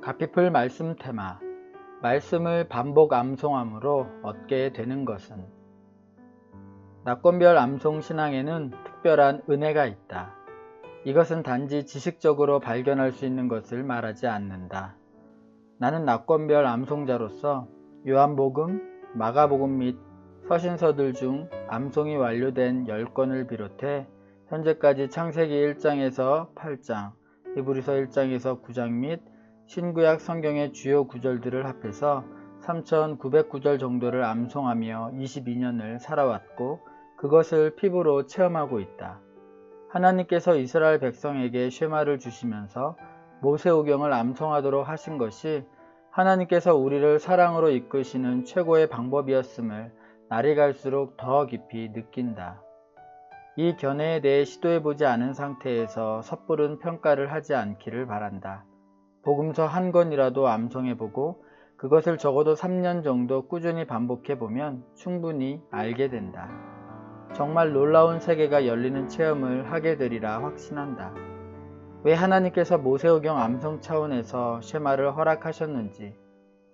가피풀 말씀 테마 말씀을 반복 암송함으로 얻게 되는 것은 낙권별 암송 신앙에는 특별한 은혜가 있다. 이것은 단지 지식적으로 발견할 수 있는 것을 말하지 않는다. 나는 낙권별 암송자로서 요한복음, 마가복음 및 서신서들 중 암송이 완료된 10건을 비롯해 현재까지 창세기 1장에서 8장, 히브리서 1장에서 9장 및 신구약 성경의 주요 구절들을 합해서 3,900구절 정도를 암송하며 22년을 살아왔고 그것을 피부로 체험하고 있다. 하나님께서 이스라엘 백성에게 쉐마를 주시면서 모세오경을 암송하도록 하신 것이 하나님께서 우리를 사랑으로 이끄시는 최고의 방법이었음을 날이 갈수록 더 깊이 느낀다. 이 견해에 대해 시도해보지 않은 상태에서 섣부른 평가를 하지 않기를 바란다. 복음서 한 권이라도 암송해보고 그것을 적어도 3년 정도 꾸준히 반복해보면 충분히 알게 된다. 정말 놀라운 세계가 열리는 체험을 하게 되리라 확신한다. 왜 하나님께서 모세오경 암송 차원에서 쉐마를 허락하셨는지,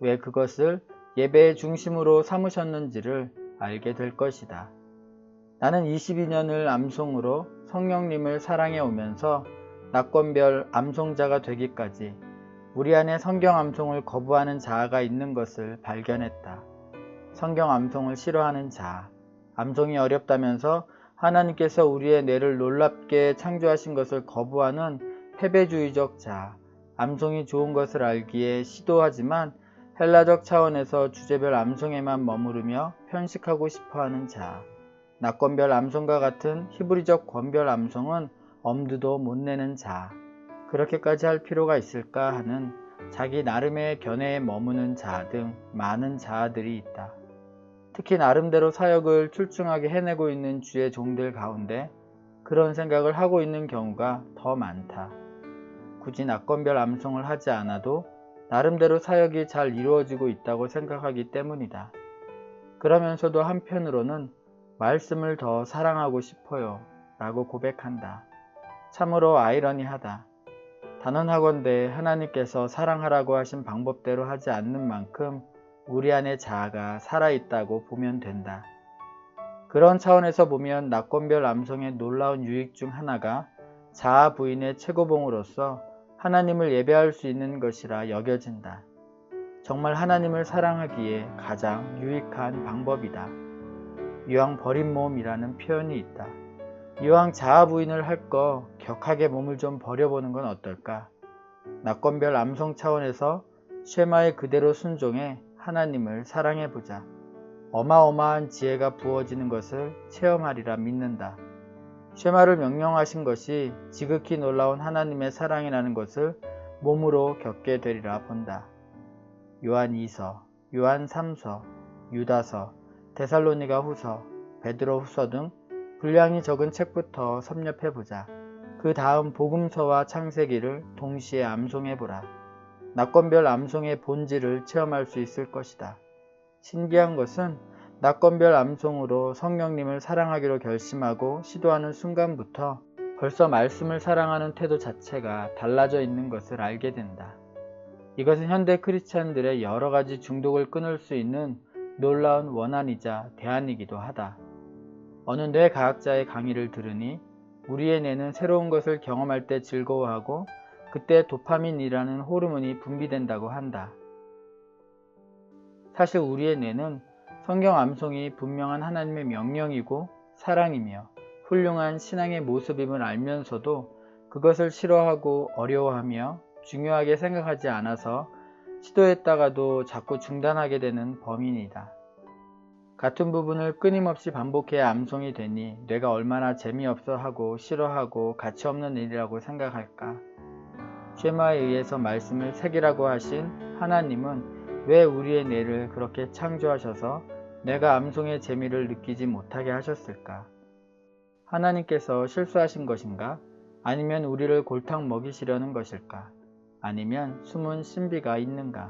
왜 그것을 예배의 중심으로 삼으셨는지를 알게 될 것이다. 나는 22년을 암송으로 성령님을 사랑해 오면서 낙권별 암송자가 되기까지 우리 안에 성경 암송을 거부하는 자아가 있는 것을 발견했다. 성경 암송을 싫어하는 자아, 암송이 어렵다면서 하나님께서 우리의 뇌를 놀랍게 창조하신 것을 거부하는 패배주의적 자아, 암송이 좋은 것을 알기에 시도하지만 헬라적 차원에서 주제별 암송에만 머무르며 편식하고 싶어하는 자아, 낙권별 암송과 같은 히브리적 권별 암송은 엄두도 못 내는 자. 그렇게까지 할 필요가 있을까 하는 자기 나름의 견해에 머무는 자 등 많은 자아들이 있다. 특히 나름대로 사역을 출중하게 해내고 있는 주의 종들 가운데 그런 생각을 하고 있는 경우가 더 많다. 굳이 낙권별 암송을 하지 않아도 나름대로 사역이 잘 이루어지고 있다고 생각하기 때문이다. 그러면서도 한편으로는 말씀을 더 사랑하고 싶어요. 라고 고백한다. 참으로 아이러니하다. 단언하건대 하나님께서 사랑하라고 하신 방법대로 하지 않는 만큼 우리 안에 자아가 살아있다고 보면 된다. 그런 차원에서 보면 낙권별 암송의 놀라운 유익 중 하나가 자아 부인의 최고봉으로서 하나님을 예배할 수 있는 것이라 여겨진다. 정말 하나님을 사랑하기에 가장 유익한 방법이다. 이왕 버린 몸이라는 표현이 있다. 이왕 자아 부인을 할 거 격하게 몸을 좀 버려보는 건 어떨까? 낙권별 암송 차원에서 쉐마의 그대로 순종해 하나님을 사랑해보자. 어마어마한 지혜가 부어지는 것을 체험하리라 믿는다. 쉐마를 명령하신 것이 지극히 놀라운 하나님의 사랑이라는 것을 몸으로 겪게 되리라 본다. 요한 2서, 요한 3서, 유다서, 데살로니가 후서, 베드로 후서 등 분량이 적은 책부터 섭렵해 보자. 그 다음 복음서와 창세기를 동시에 암송해 보라. 낙권별 암송의 본질을 체험할 수 있을 것이다. 신기한 것은 낙권별 암송으로 성령님을 사랑하기로 결심하고 시도하는 순간부터 벌써 말씀을 사랑하는 태도 자체가 달라져 있는 것을 알게 된다. 이것은 현대 크리스찬들의 여러 가지 중독을 끊을 수 있는 놀라운 원한이자 대안이기도 하다. 어느 뇌과학자의 강의를 들으니 우리의 뇌는 새로운 것을 경험할 때 즐거워하고 그때 도파민이라는 호르몬이 분비된다고 한다. 사실 우리의 뇌는 성경 암송이 분명한 하나님의 명령이고 사랑이며 훌륭한 신앙의 모습임을 알면서도 그것을 싫어하고 어려워하며 중요하게 생각하지 않아서 시도했다가도 자꾸 중단하게 되는 범인이다. 같은 부분을 끊임없이 반복해야 암송이 되니 뇌가 얼마나 재미없어 하고 싫어하고 가치없는 일이라고 생각할까? 쉐마에 의해서 말씀을 새기라고 하신 하나님은 왜 우리의 뇌를 그렇게 창조하셔서 내가 암송의 재미를 느끼지 못하게 하셨을까? 하나님께서 실수하신 것인가? 아니면 우리를 골탕 먹이시려는 것일까? 아니면 숨은 신비가 있는가?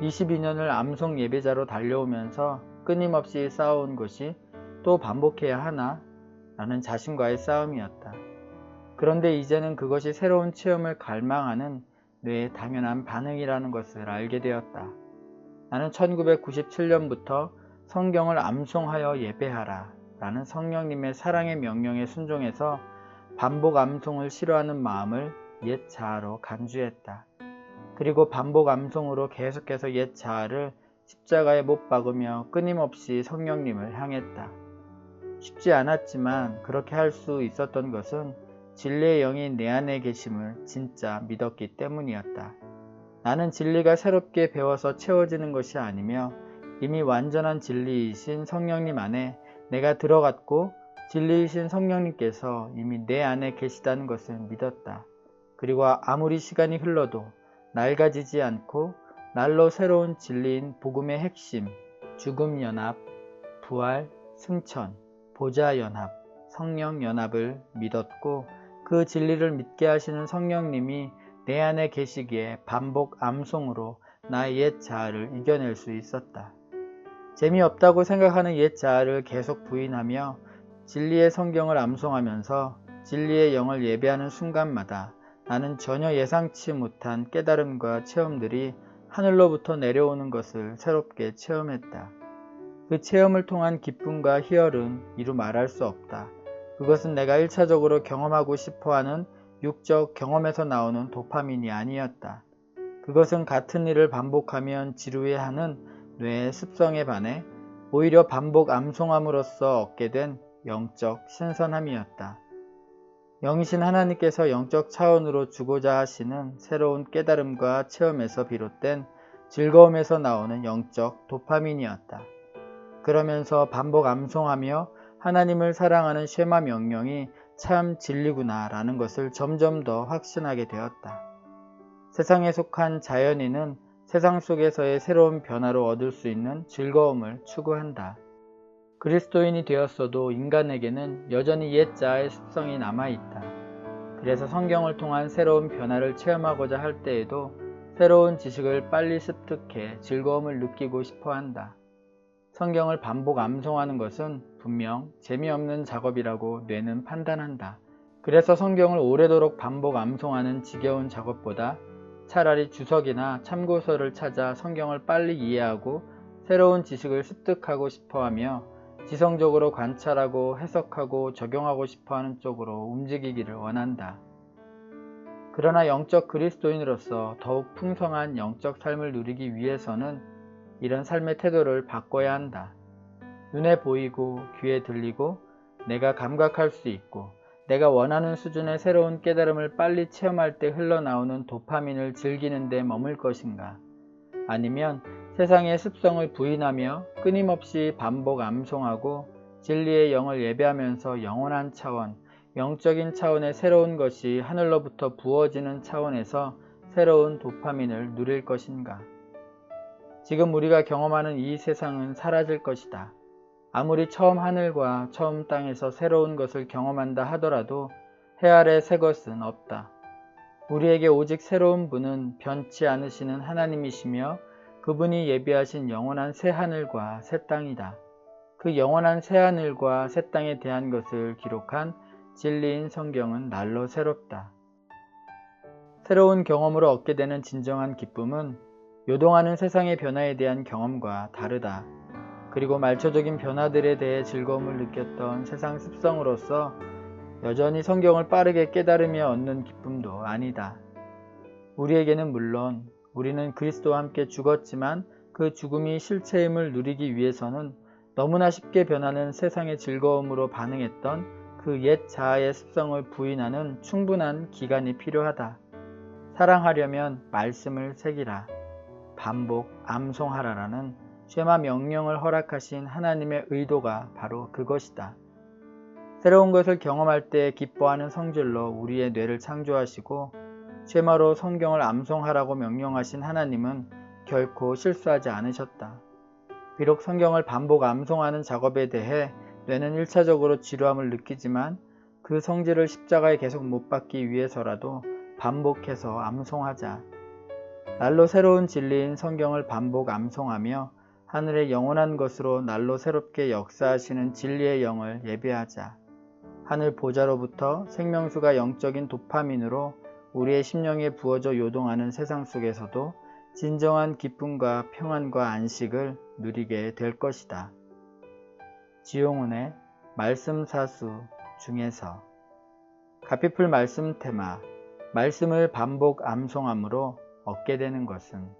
22년을 암송 예배자로 달려오면서 끊임없이 싸워온 것이 또 반복해야 하나? 라는 자신과의 싸움이었다. 그런데 이제는 그것이 새로운 체험을 갈망하는 뇌의 당연한 반응이라는 것을 알게 되었다. 나는 1997년부터 성경을 암송하여 예배하라 라는 성령님의 사랑의 명령에 순종해서 반복 암송을 싫어하는 마음을 옛 자아로 간주했다. 그리고 반복 암송으로 계속해서 옛 자아를 십자가에 못 박으며 끊임없이 성령님을 향했다. 쉽지 않았지만 그렇게 할 수 있었던 것은 진리의 영이 내 안에 계심을 진짜 믿었기 때문이었다. 나는 진리가 새롭게 배워서 채워지는 것이 아니며 이미 완전한 진리이신 성령님 안에 내가 들어갔고 진리이신 성령님께서 이미 내 안에 계시다는 것을 믿었다. 그리고 아무리 시간이 흘러도 낡아지지 않고 날로 새로운 진리인 복음의 핵심, 죽음 연합, 부활, 승천, 보좌 연합, 성령 연합을 믿었고 그 진리를 믿게 하시는 성령님이 내 안에 계시기에 반복 암송으로 나의 옛 자아를 이겨낼 수 있었다. 재미없다고 생각하는 옛 자아를 계속 부인하며 진리의 성경을 암송하면서 진리의 영을 예배하는 순간마다 나는 전혀 예상치 못한 깨달음과 체험들이 하늘로부터 내려오는 것을 새롭게 체험했다. 그 체험을 통한 기쁨과 희열은 이루 말할 수 없다. 그것은 내가 1차적으로 경험하고 싶어 하는 육적 경험에서 나오는 도파민이 아니었다. 그것은 같은 일을 반복하면 지루해하는 뇌의 습성에 반해 오히려 반복 암송함으로써 얻게 된 영적 신선함이었다. 영이신 하나님께서 영적 차원으로 주고자 하시는 새로운 깨달음과 체험에서 비롯된 즐거움에서 나오는 영적 도파민이었다. 그러면서 반복 암송하며 하나님을 사랑하는 쉐마 명령이 참 진리구나 라는 것을 점점 더 확신하게 되었다. 세상에 속한 자연인은 세상 속에서의 새로운 변화로 얻을 수 있는 즐거움을 추구한다. 그리스도인이 되었어도 인간에게는 여전히 옛 자아의 습성이 남아있다. 그래서 성경을 통한 새로운 변화를 체험하고자 할 때에도 새로운 지식을 빨리 습득해 즐거움을 느끼고 싶어 한다. 성경을 반복 암송하는 것은 분명 재미없는 작업이라고 뇌는 판단한다. 그래서 성경을 오래도록 반복 암송하는 지겨운 작업보다 차라리 주석이나 참고서를 찾아 성경을 빨리 이해하고 새로운 지식을 습득하고 싶어 하며 지성적으로 관찰하고 해석하고 적용하고 싶어 하는 쪽으로 움직이기를 원한다. 그러나 영적 그리스도인으로서 더욱 풍성한 영적 삶을 누리기 위해서는 이런 삶의 태도를 바꿔야 한다. 눈에 보이고 귀에 들리고 내가 감각할 수 있고 내가 원하는 수준의 새로운 깨달음을 빨리 체험할 때 흘러나오는 도파민을 즐기는 데 머물 것인가? 아니면 세상의 습성을 부인하며 끊임없이 반복 암송하고 진리의 영을 예배하면서 영원한 차원, 영적인 차원의 새로운 것이 하늘로부터 부어지는 차원에서 새로운 도파민을 누릴 것인가? 지금 우리가 경험하는 이 세상은 사라질 것이다. 아무리 처음 하늘과 처음 땅에서 새로운 것을 경험한다 하더라도 해 아래 새 것은 없다. 우리에게 오직 새로운 분은 변치 않으시는 하나님이시며 그분이 예비하신 영원한 새 하늘과 새 땅이다. 그 영원한 새 하늘과 새 땅에 대한 것을 기록한 진리인 성경은 날로 새롭다. 새로운 경험으로 얻게 되는 진정한 기쁨은 요동하는 세상의 변화에 대한 경험과 다르다. 그리고 말초적인 변화들에 대해 즐거움을 느꼈던 세상 습성으로서 여전히 성경을 빠르게 깨달으며 얻는 기쁨도 아니다. 우리에게는 물론 우리는 그리스도와 함께 죽었지만 그 죽음이 실체임을 누리기 위해서는 너무나 쉽게 변하는 세상의 즐거움으로 반응했던 그 옛 자아의 습성을 부인하는 충분한 기간이 필요하다. 사랑하려면 말씀을 새기라. 반복 암송하라라는 쉐마 명령을 허락하신 하나님의 의도가 바로 그것이다. 새로운 것을 경험할 때 기뻐하는 성질로 우리의 뇌를 창조하시고 쉐마로 성경을 암송하라고 명령하신 하나님은 결코 실수하지 않으셨다. 비록 성경을 반복 암송하는 작업에 대해 뇌는 1차적으로 지루함을 느끼지만 그 성질을 십자가에 계속 못 받기 위해서라도 반복해서 암송하자. 날로 새로운 진리인 성경을 반복 암송하며 하늘의 영원한 것으로 날로 새롭게 역사하시는 진리의 영을 예배하자. 하늘 보좌로부터 생명수가 영적인 도파민으로 우리의 심령에 부어져 요동하는 세상 속에서도 진정한 기쁨과 평안과 안식을 누리게 될 것이다. 지용훈의 말씀 사수 중에서 가피풀 말씀 테마 말씀을 반복 암송함으로 얻게 되는 것은